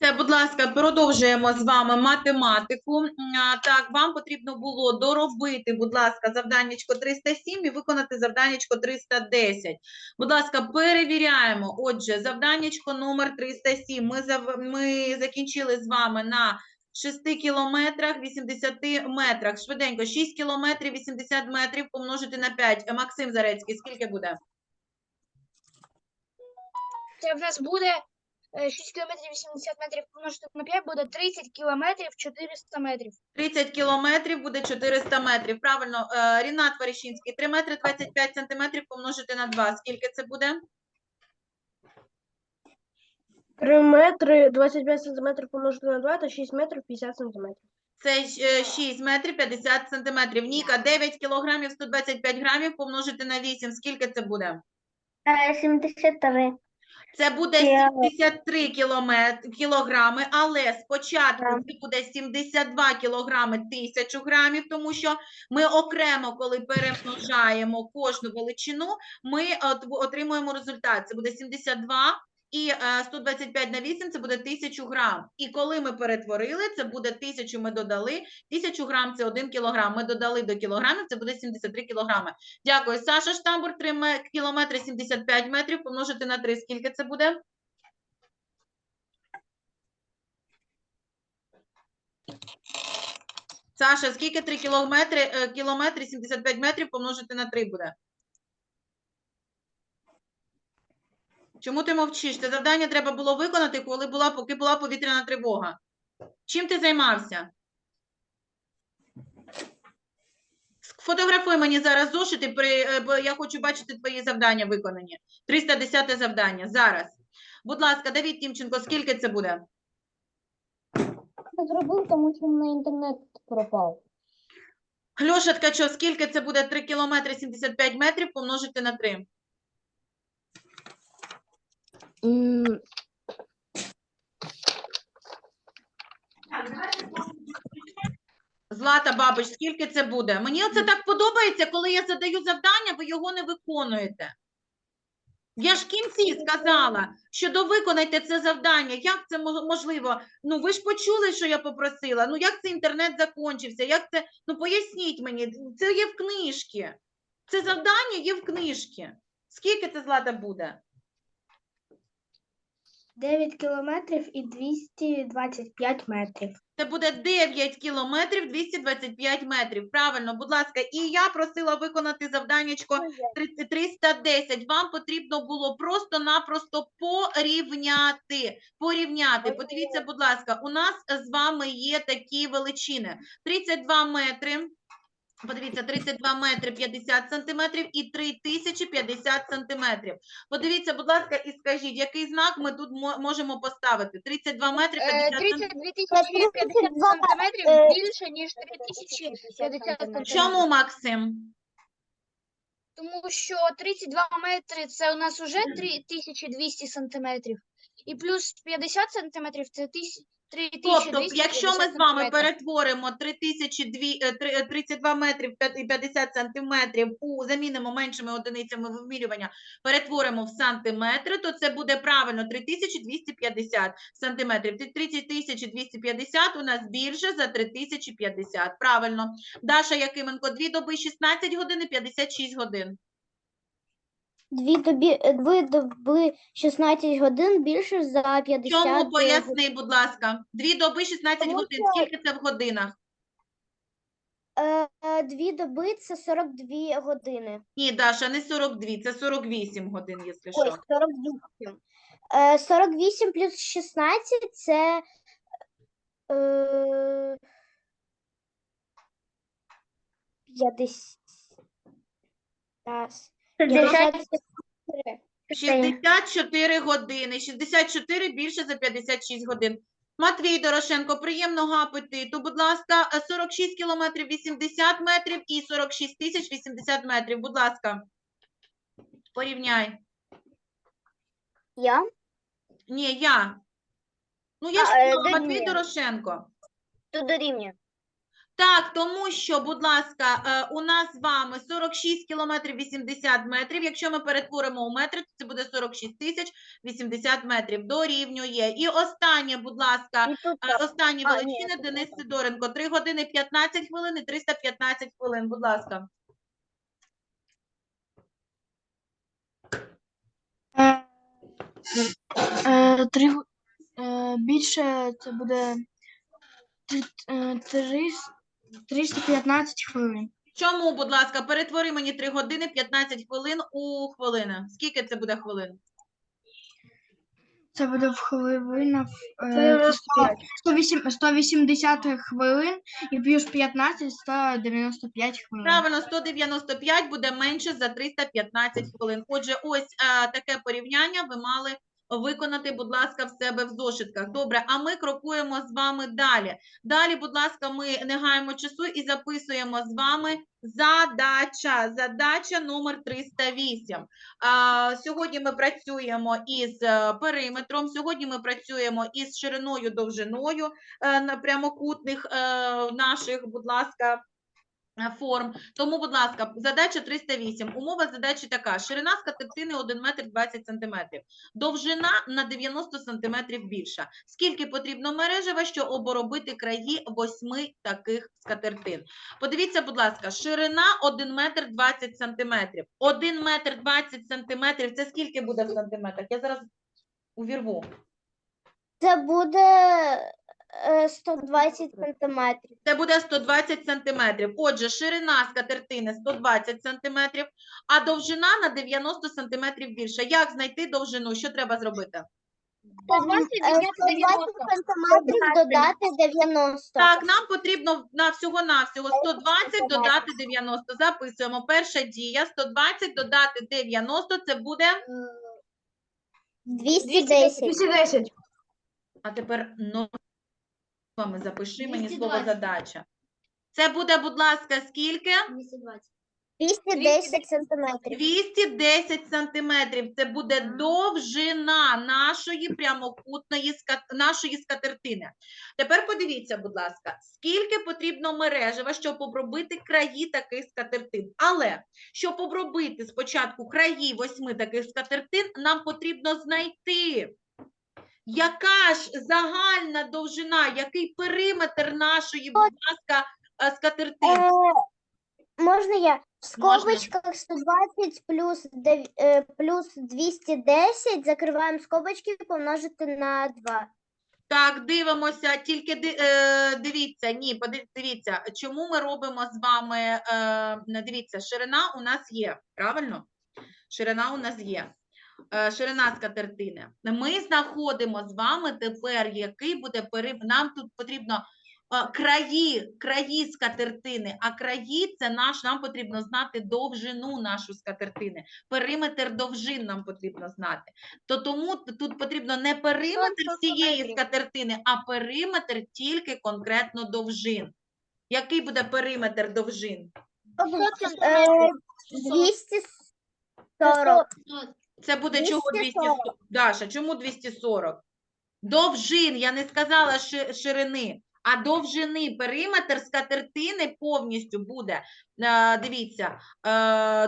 Це, будь ласка, продовжуємо з вами математику. Так, вам потрібно було доробити, будь ласка, завданнячко 307 і виконати завданнячко 310. Будь ласка, перевіряємо. Отже, завданнячко номер 307. Ми. Ми закінчили з вами на 6 кілометрах 80 метрах. Швиденько, 6 кілометрів 80 метрів помножити на 5. Максим Зарецький, скільки буде? Це в нас буде е, 6 кілометрів 80 метрів помножити на 5 буде 30 кілометрів 400 метрів. 30 кілометрів буде 400 метрів. Правильно, Е, Рінат Варішинський, 3 метри 25 сантиметрів помножити на 2. Скільки це буде? 3 метри 25 сантиметрів помножити на 2 та 6 метрів 50 сантиметрів. Це е, 6 метрів 50 сантиметрів. Ніка, 9 кілограмів 125 грамів помножити на 8. Скільки це буде? 73. Це буде Я- 73 кілометр, кілограми, але спочатку це буде 72 кілограми тисячу грамів, тому що ми окремо, коли перемножаємо кожну величину, ми от- отримуємо результат. Це буде 72 і е, 125 на 8 це буде 1000 грам. І коли ми перетворили, це буде 1000 ми додали, 1000 грам це 1 кілограм. Ми додали до кілограмів, це буде 73 кілограми. Дякую. Саша Штамбур, 3 ме- кілометри 75 метрів помножити на 3. Скільки це буде? Саша, скільки 3 кілометри, е, кілометри 75 метрів помножити на 3 буде? Чому ти мовчиш? Це завдання треба було виконати, коли була, поки була повітряна тривога. Чим ти займався? Фотографуй мені зараз зошити, е, бо я хочу бачити твої завдання виконані. 310 завдання. Зараз. Будь ласка, Давід Тімченко, скільки це буде? Я зробив, тому що на інтернет пропав. Льоша Ткачов, скільки це буде 3 кілометри 75 метрів помножити на 3? Злата Бабич, скільки це буде? Мені оце так подобається, коли я задаю завдання, ви його не виконуєте. Я ж в кінці сказала, що довиконайте це завдання. Як це можливо? Ну ви ж почули, що я попросила. Ну як це інтернет закончився? Як це? Ну поясніть мені, це є в книжці. Це завдання є в книжці. Скільки це злата буде? 9 кілометрів і 225 метрів. Це буде 9 кілометрів 225 метрів. Правильно, будь ласка, і я просила виконати завданнячко 30 310. Вам потрібно було просто-напросто порівняти. Порівняти. Подивіться, будь ласка, у нас з вами є такі величини: 32 метри. Подивіться, 32 метри 50 сантиметрів і 3050 сантиметрів. Подивіться, будь ласка, і скажіть, який знак ми тут мо- можемо поставити? 32 метри 50 сантиметрів. 32 тисячі 50 сантиметрів е, більше, ніж 3 тисячі 50 сантиметрів. Чому, Максим? Тому що 32 метри це у нас уже 3200 сантиметрів. І плюс 50 сантиметрів це тисяч- 3250 Тобто, якщо ми з вами перетворимо 3002, е, е, 32 метрів і 50 сантиметрів у замінимо меншими одиницями вимірювання, перетворимо в сантиметри, то це буде правильно 3250 сантиметрів. Ті 30250 у нас більше за 3050. Правильно. Даша Якименко, 2 доби 16 годин і 56 годин. Дві добі, е, дві доби 16 годин більше за 50 Чому годин. поясни, будь ласка? 2 доби 16 Тому годин. що- Скільки це в годинах? Е, е, Дві доби це 42 години. Ні, Даша, не 42, це 48 годин, якщо Ой, що. 48. Е, 48 плюс 16 це е, 50. Раз. 54. 64 години. 64 більше за 56 годин. Матвій Дорошенко, приємного апетиту. Будь ласка, е, 46 кілометрів 80 метрів і 46 тисяч 80 метрів. Будь ласка, порівняй. Я? Ні, я. Ну, я ж А, е, сказала, Матвій дорівнює. Дорошенко. Тут дорівнює. Так, тому що, будь ласка, е, у нас з вами 46 кілометрів 80 метрів. Якщо ми перетворимо у метри, то це буде 46 тисяч 80 метрів. Дорівнює. І останнє, будь ласка, е, останні величини Денис Сидоренко. 3 години 15 хвилин і 315 хвилин. Будь ласка. Е, три, більше це буде три- е, трис- 315 хвилин. Чому, будь ласка, перетвори мені 3 години 15 хвилин у хвилини. Скільки це буде хвилин? Це буде в хвилинах е, 108 180 хвилин і плюс 15 195 хвилин. Правильно, 195 буде менше за 315 хвилин. Отже, ось е, таке порівняння ви мали виконати, будь ласка, в себе в зошитках. Добре, а ми крокуємо з вами далі. Далі, будь ласка, ми не гаємо часу і записуємо з вами задача. Задача номер 308. А, сьогодні ми працюємо із е, периметром, сьогодні ми працюємо із шириною, довжиною е, на прямокутних е, наших, будь ласка, форм. Тому, будь ласка, задача 308. Умова задачі така. Ширина скатертини 1 метр 20 сантиметрів. Довжина на 90 сантиметрів більша. Скільки потрібно мережева, щоб обробити краї восьми таких скатертин? Подивіться, будь ласка, ширина 1 метр 20 сантиметрів. 1 метр 20 сантиметрів – це скільки буде в сантиметрах? Я зараз увірву. це буде е, 120 сантиметрів. Це буде 120 сантиметрів. Отже, ширина скатертини 120 сантиметрів, а довжина на 90 сантиметрів більша. Як знайти довжину? Що треба зробити? 120 Е, відняти 120 90. сантиметрів додати 90. Так, нам потрібно на всього-навсього 120 додати 90. Записуємо. Перша дія 120 додати 90 – це буде, 210. 210. а тепер номами запиши мені слово 220. задача. Це буде, будь ласка, скільки? 210 сантиметрів. 210 сантиметрів. Це буде довжина нашої прямокутної ска- нашої скатертини. Тепер подивіться, будь ласка, скільки потрібно мережева, щоб обробити краї таких скатертин. Але щоб обробити спочатку краї восьми таких скатертин, нам потрібно знайти. Яка ж загальна довжина, який периметр нашої, будь ласка, е, скатертини? Е, можна я? В скобочках 120 плюс, е, плюс 210 закриваємо скобочки помножити на 2. Так, дивимося, тільки дивіться, ні, дивіться, чому ми робимо з вами, дивіться, ширина у нас є, правильно? Ширина у нас є. Е, ширина скатертини. Ми знаходимо з вами тепер, який буде перим... Нам тут потрібно е, краї, краї скатертини, а краї це наш, нам потрібно знати довжину нашу скатертини. Периметр довжин нам потрібно знати. То тому тут потрібно не периметр всієї скатертини, а периметр тільки конкретно довжин. Який буде периметр довжин? Е, 240. Це буде чого 240? 240. Даша, чому 240? Довжин, я не сказала ши- ширини, а довжини периметр скатертини повністю буде. е, Дивіться, е,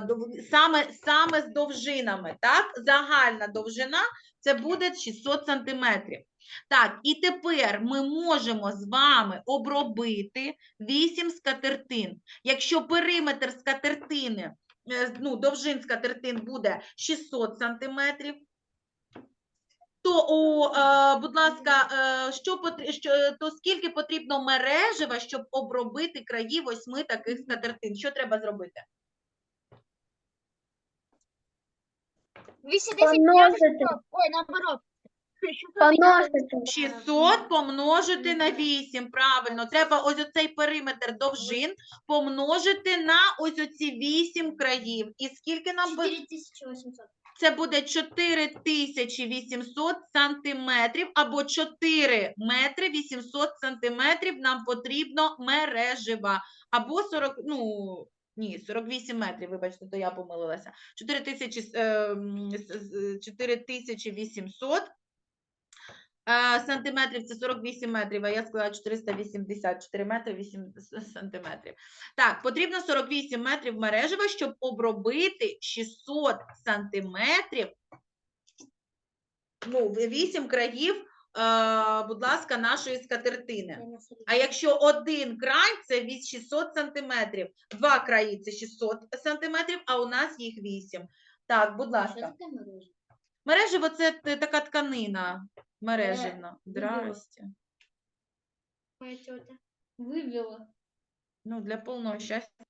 дов- саме, саме з довжинами, так? Загальна довжина це буде 600 сантиметрів. Так, і тепер ми можемо з вами обробити 8 скатертин. Якщо периметр скатертини ну, довжин скатертин буде 600 сантиметрів, то, у, е, будь ласка, е, що, що, е, то скільки потрібно мережева, щоб обробити краї восьми таких скатертин? Що треба зробити? 210 Помножити. Ой, наоборот. 600 Помножити. 600 помножити на 8, правильно. Треба ось оцей периметр довжин помножити на ось оці 8 країв. І скільки нам би- 4800. Це буде 4800 сантиметрів або 4 метри 800 сантиметрів нам потрібно мережева. Або 40, ну, ні, 48 метрів, вибачте, то я помилилася. 4000, е, м, с- з- 4800 е, сантиметрів це 48 метрів, а я сказала 484 метри 8 сантиметрів. Так, потрібно 48 метрів мережева, щоб обробити 600 сантиметрів. Ну, 8 країв, е, будь ласка, нашої скатертини. А якщо один край це 600 сантиметрів, два краї це 600 сантиметрів, а у нас їх 8. Так, будь ласка. Мережево це така тканина Мереживна. Здрасте. Моя тетя. Вывела. Ну, для полного счастья.